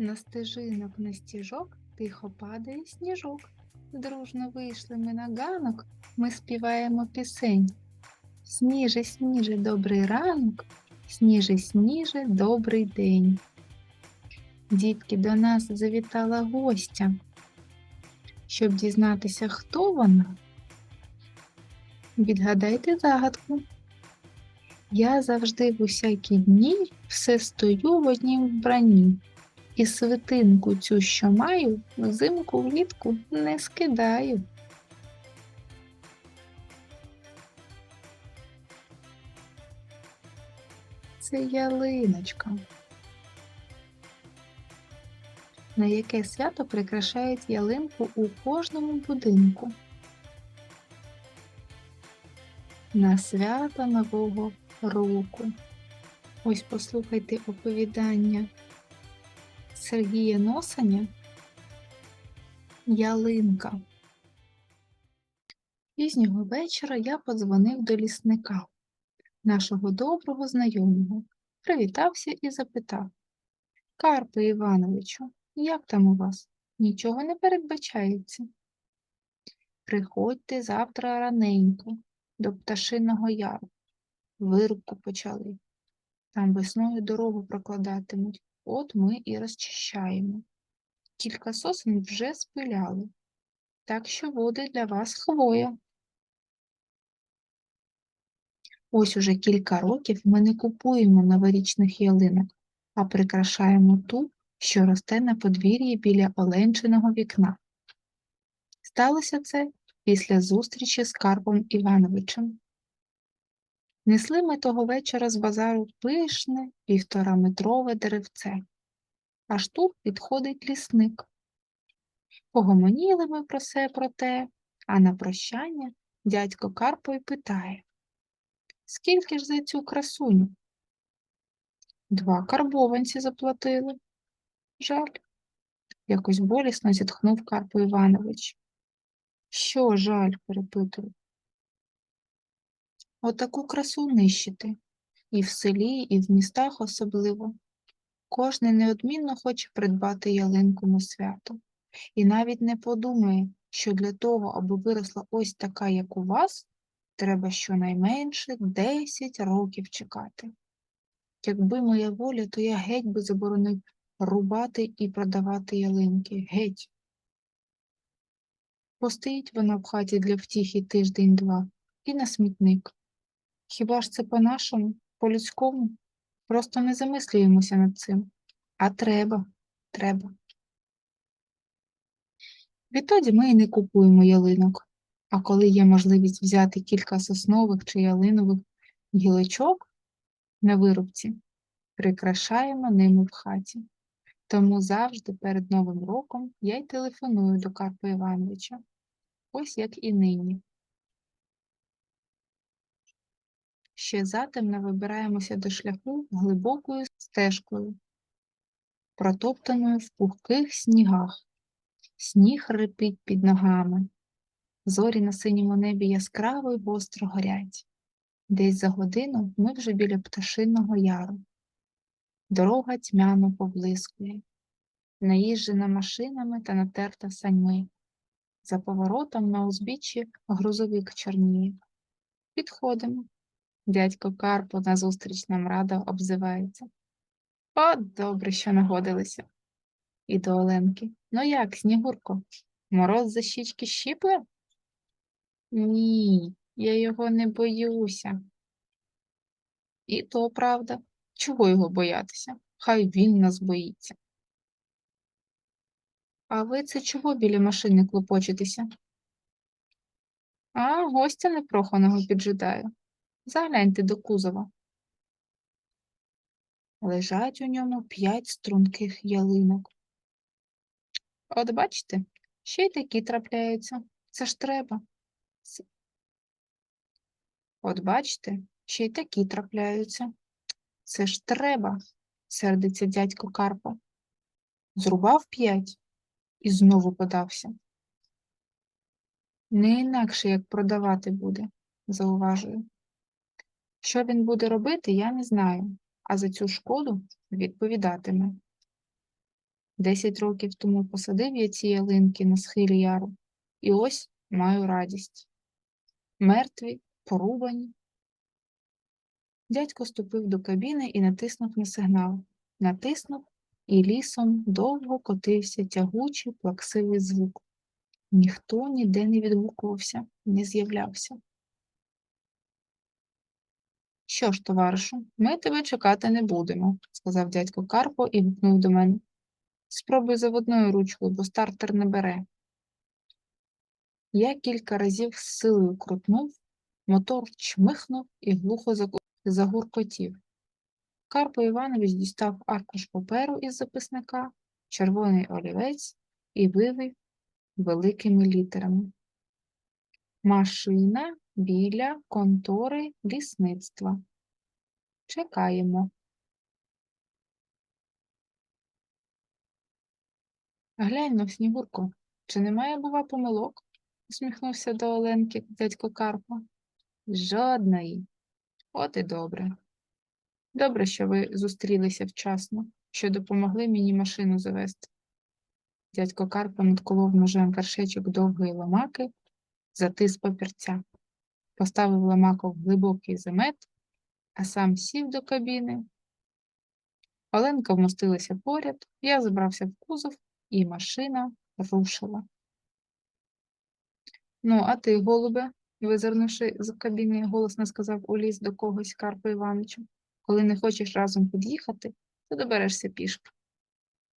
На стежинок на стіжок тихо падає сніжок. Дружно вийшли ми на ганок, ми співаємо пісень. Сніже, сніже, добрий ранок, сніже, сніже, добрий день. Дітки до нас завітала гостя. Щоб дізнатися, хто вона, відгадайте загадку. Я завжди в усякі дні все стою в однім вбранні. І свитинку цю, що маю, взимку влітку не скидаю. Це ялиночка. На яке свято прикрашають ялинку у кожному будинку? На свято Нового року. Ось послухайте оповідання Сергія Носаня Ялинка. Пізнього вечора я подзвонив до лісника, нашого доброго знайомого, привітався і запитав Карпе Івановичу, як там у вас? Нічого не передбачається. Приходьте завтра раненько до пташиного яру. Вирубку почали. Там весною дорогу прокладатимуть. От ми і розчищаємо. Кілька сосен вже спиляли, так що буде для вас хвоя. Ось уже кілька років ми не купуємо новорічних ялинок, а прикрашаємо ту, що росте на подвір'ї біля Оленчиного вікна. Сталося це після зустрічі з Карпом Івановичем. Несли ми того вечора з базару пишне півтораметрове деревце. Аж тут підходить лісник. Погомоніли ми про все про те, а на прощання дядько Карпо й питає Скільки ж за цю красуню? Два карбованці заплатили. Жаль. Якось болісно зітхнув Карпо Іванович. Що жаль, перепитую. Отаку красу нищити. І в селі, і в містах особливо. Кожний неодмінно хоче придбати ялинку на свято. І навіть не подумає, що для того, аби виросла ось така, як у вас, треба щонайменше 10 років чекати. Якби моя воля, то я геть би заборонив рубати і продавати ялинки. Геть. Постоїть вона в хаті для втіхи тиждень-два і на смітник. Хіба ж це по-нашому, по-людському? Просто не замислюємося над цим. А треба, треба. Відтоді ми і не купуємо ялинок, а коли є можливість взяти кілька соснових чи ялинових гілочок на вирубці, прикрашаємо ними в хаті. Тому завжди перед Новим роком я й телефоную до Карпа Івановича, ось як і нині. Ще затемно вибираємося до шляху глибокою стежкою, протоптаною в пухких снігах. Сніг рипить під ногами. Зорі на синьому небі яскраво й гостро горять. Десь за годину ми вже біля пташиного яру. Дорога тьмяно поблискує, наїжджена машинами та натерта саньми. За поворотом на узбіччі грузовик чорніє. Підходимо. Дядько Карпо назустріч нам радо обзивається. От добре, що нагодилися. І до Оленки. Ну як, Снігурко, мороз за щічки щіпле? Ні, я його не боюся. І то правда. Чого його боятися? Хай він нас боїться. А ви це чого біля машини клопочетеся? А, гостя непроханого піджидаю. Загляньте до кузова. Лежать у ньому п'ять струнких ялинок. От бачите, ще й такі трапляються. Це ж треба. От бачите, ще й такі трапляються. Це ж треба, сердиться дядько Карпо. Зрубав п'ять і знову подався. Не інакше, як продавати буде, зауважую. Що він буде робити, я не знаю, а за цю шкоду відповідатиме. Десять років тому посадив я ці ялинки на схилі яру, і ось маю радість. Мертві, порубані. Дядько ступив до кабіни і натиснув на сигнал. Натиснув, і лісом довго котився тягучий плаксивий звук. Ніхто ніде не відгукувався, не з'являвся. Що ж, товаришу, ми тебе чекати не будемо, сказав дядько Карпо і гукнув до мене. Спробуй заводною ручкою, бо стартер не бере. Я кілька разів з силою крутнув, мотор чмихнув і глухо загуркотів. Карпо Іванович дістав аркуш паперу із записника, червоний олівець і вивів великими літерами. Машина біля контори лісництва. Чекаємо. Глянь на Снігурко, чи немає, бува, помилок? усміхнувся до Оленки дядько Карпо. Жодної. От і добре. Добре, що ви зустрілися вчасно, що допомогли мені машину завести. Дядько Карпо надколов ножем вершечок довгої ламаки, затис папірця, поставив ламаку в глибокий замет, а сам сів до кабіни. Оленка вмостилася поряд, я забрався в кузов, і машина рушила. Ну, а ти, голубе, визирнувши з кабіни, голосно сказав Уліс до когось Карпу Івановичу. Коли не хочеш разом під'їхати, то доберешся пішки.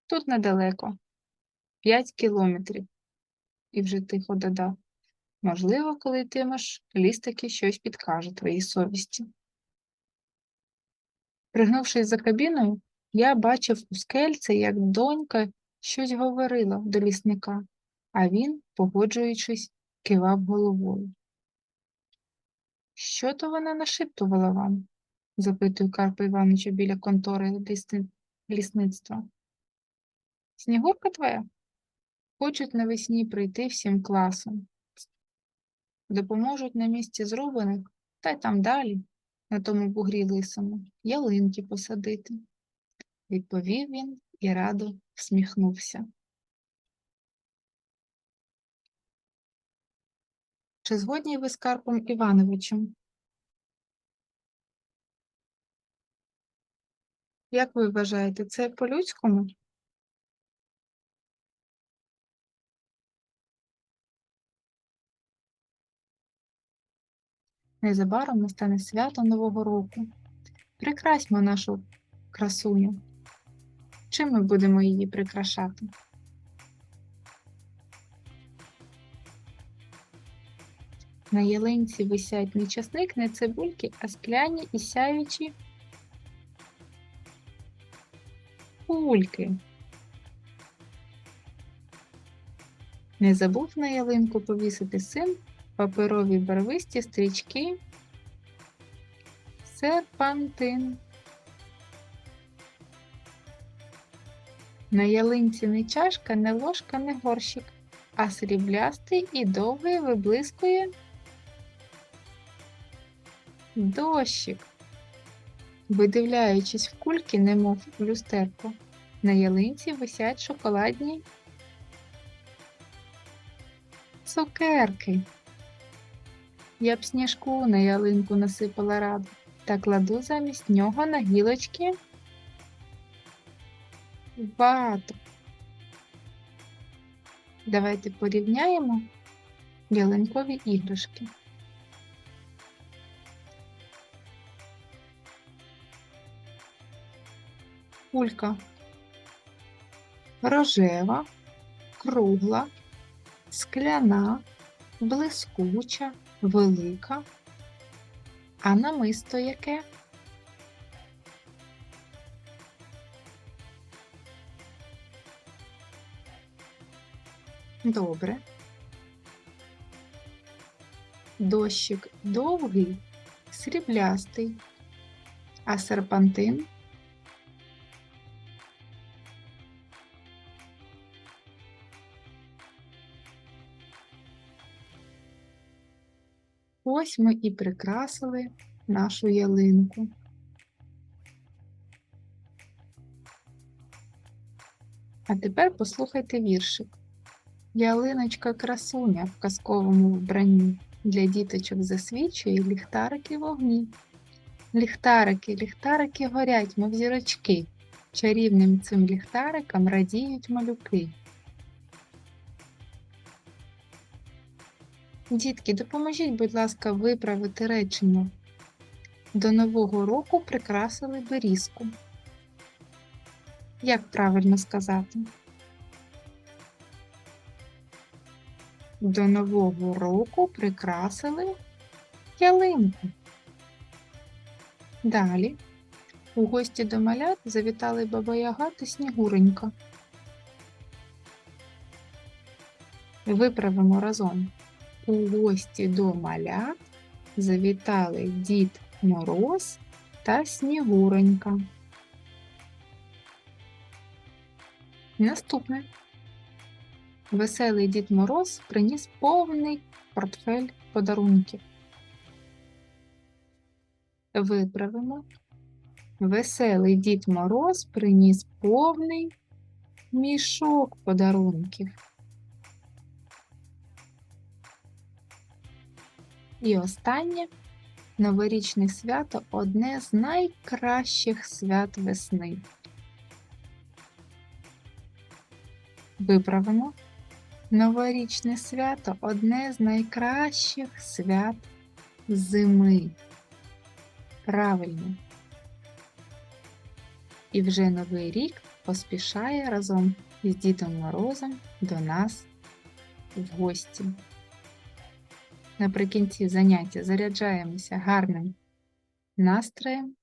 Тут недалеко, п'ять кілометрів. І вже тихо додав. Можливо, коли йтимеш, ліс таки щось підкаже твоїй совісті. Пригнувшись за кабіною, я бачив у скельце, як донька щось говорила до лісника, а він, погоджуючись, кивав головою. Що то вона нашіптувала вам? запитує Карпа Івановича біля контори лісни- лісництва. Снігурка твоя? Хочуть навесні прийти всім класом. Допоможуть на місці зроблених, та й там далі, на тому бугрі лисому, ялинки посадити. Відповів він і радо всміхнувся. Чи згодні ви з Карпом Івановичем? Як ви вважаєте, це по-людському? Незабаром настане свято Нового року. Прикрасьмо нашу красуню. Чим ми будемо її прикрашати? На ялинці висять не часник, не цибульки, а скляні і сяючі кульки. Не забув на ялинку повісити син паперові барвисті стрічки, серпантин. На ялинці не чашка, не ложка, не горщик, а сріблястий і довгий виблискує дощик. Видивляючись в кульки, немов в люстерку, на ялинці висять шоколадні цукерки. Я б сніжку на ялинку насипала раду та кладу замість нього на гілочки вату. Давайте порівняємо ялинкові іграшки. Кулька рожева, кругла, скляна, блискуча, велика. А намисто яке? Добре. Дощик довгий, сріблястий, а серпантин Ось ми і прикрасили нашу ялинку. А тепер послухайте віршик. Ялиночка красуня в казковому вбранні для діточок засвічує ліхтарики вогні. Ліхтарики, ліхтарики горять, мов зірочки. Чарівним цим ліхтарикам радіють малюки. Дітки, допоможіть, будь ласка, виправити речення. До Нового року прикрасили берізку. Як правильно сказати? До Нового року прикрасили ялинку. Далі у гості до малят завітали Баба Яга та Снігуренька. Виправимо разом. У гості до малят завітали Дід Мороз та Снігуренька. Наступне. Веселий Дід Мороз приніс повний портфель подарунків. Виправимо. Веселий Дід Мороз приніс повний мішок подарунків. І останнє новорічне свято одне з найкращих свят весни. Виправимо. Новорічне свято одне з найкращих свят зими. Правильно. І вже новий рік поспішає разом із Дідом Морозом до нас в гості. Наприкінці заняття заряджаємося гарним настроєм